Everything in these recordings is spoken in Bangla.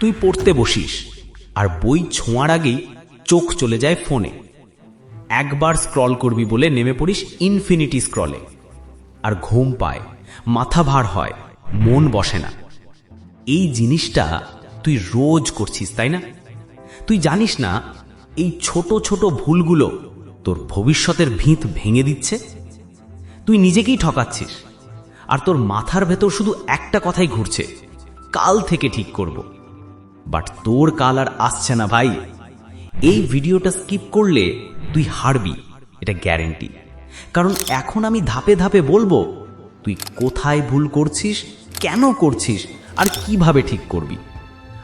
তুই পড়তে বসিস। আর বই ছোঁয়ার আগেই চোখ চলে যায় ফোনে। একবার স্ক্রল করবি বলে নেমে পড়িস ইনফিনিটি স্ক্রলে। আর ঘুম পায়, মাথা ভার হয়, মন বসে না। এই জিনিসটা তুই রোজ করছিস, তাই না? তুই জানিস না, এই ছোট ছোট ভুলগুলো তোর ভবিষ্যতের ভিত ভেঙে দিচ্ছে? তুই নিজেকেই ঠকাচ্ছিস। আর তোর মাথার ভেতর শুধু একটা কথাই ঘুরছে, কাল থেকে ঠিক করব। বাট তোর কাল আর আসছে না ভাই। এই ভিডিওটা স্কিপ করলে তুই হারবি, এটা গ্যারেন্টি কারণ এখন আমি ধাপে ধাপে বলব, তুই কোথায় ভুল করছিস, কেন করছিস, আর কীভাবে ঠিক করবি।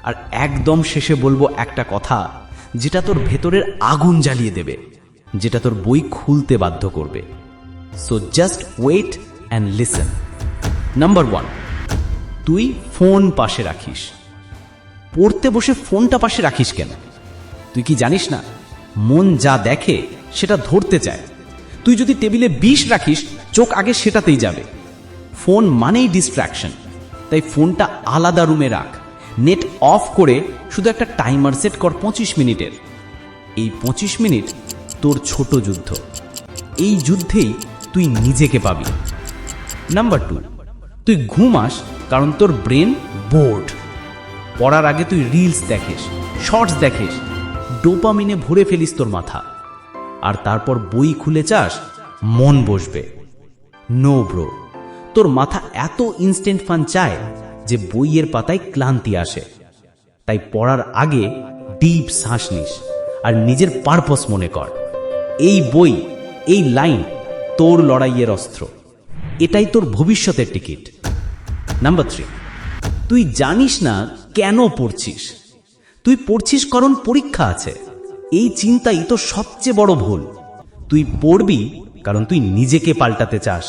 আর একদম শেষে বলব একটা কথা, যেটা তোর ভেতরের আগুন জ্বালিয়ে দেবে, যেটা তোর বই খুলতে বাধ্য করবে। So just wait and listen number one তুই ফোন পাশে রাখিস। পড়তে বসে ফোনটা পাশে রাখিস কেন? তুই কি জানিস না? মন যা দেখে, সেটা ধরতে চায়। তুই যদি টেবিলে বিষ রাখিস, চোখ আগে সেটাতেই যাবে। ফোন মানেই ডিস্ট্র্যাকশন তাই ফোনটা আলাদা রুমে রাখ। নেট অফ করে শুধু একটা টাইমার সেট কর পঁচিশ মিনিটের। এই পঁচিশ মিনিট তোর ছোট যুদ্ধ। এই যুদ্ধেই তুই নিজেকে পাবি। নাম্বার টু, তুই ঘুমাস কারণ তোর ব্রেন বোর্ড। পড়ার আগে তুই রিলস দেখিস শর্টস দেখিস ডোপামিনে ভরে ফেলিস তোর মাথা। আর তারপর বই খুলে চাস, মন বসবে। নো ব্রো তোর মাথা এত ইনস্ট্যান্ট ফান চায় যে বইয়ের পাতায় ক্লান্তি আসে। তাই পড়ার আগে ডিপ শ্বাস নিস আর নিজের পারপস মনে কর। এই বই, এই লাইন তোর লড়াইয়ের অস্ত্র। এটাই তোর ভবিষ্যতের টিকিট নাম্বার থ্রি তুই জানিস না কেন পড়ছিস? তুই পড়ছিস কারণ পরীক্ষা আছে। এই চিন্তাই তো সবচেয়ে বড় ভুল। তুই পড়বি কারণ তুই নিজেকে পাল্টাতে চাস।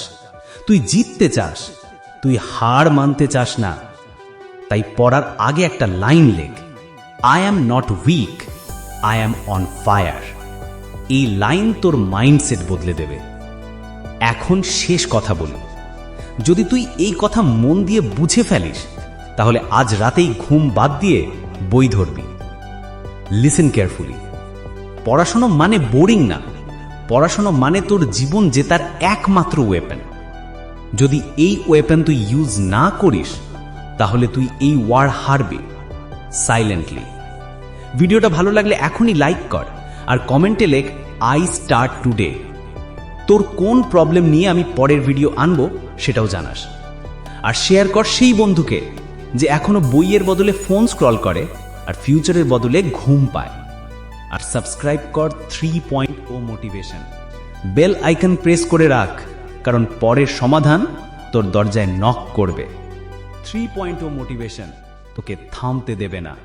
তুই জিততে চাস। তুই হার মানতে চাস না। তাই পড়ার আগে একটা লাইন লেখ। I am not weak I am on fire এই লাইন তোর মাইন্ডসেট বদলে দেবে। এখন শেষ কথা বলি। যদি তুই এই কথা মন দিয়ে বুঝে ফেলিস তাহলে আজ রাতেই ঘুম বাদ দিয়ে বই ধরবি। লিসেন কেয়ারফুলি পড়াশোনা মানে বোরিং না। পড়াশোনা মানে তোর জীবন জেতার একমাত্র ওয়েপেন যদি এই ওয়েপেন তুই ইউজ না করিস, তাহলে তুই এই ওয়ার হারবি। সাইলেন্টলি ভিডিওটা ভালো লাগলে এখনই লাইক কর, আর কমেন্টে লেখ আই স্টার্ট টুডে তোর কোন প্রবলেম নিয়ে আমি পরের ভিডিও আনব সেটাও জানাস। আর শেয়ার কর সেই বন্ধুকে। যে এখনও বইয়ের বদলে ফোন স্ক্রল করে আর ফিউচারের বদলে ঘুম পায়। আর সাবস্ক্রাইব কর three point O motivation. Bell icon press করে রাখ, কারণ পরের সমাধান তোর দরজায় নক করবে। থ্রি পয়েন্ট ও মোটিভেশন তোকে থামতে দেবে না।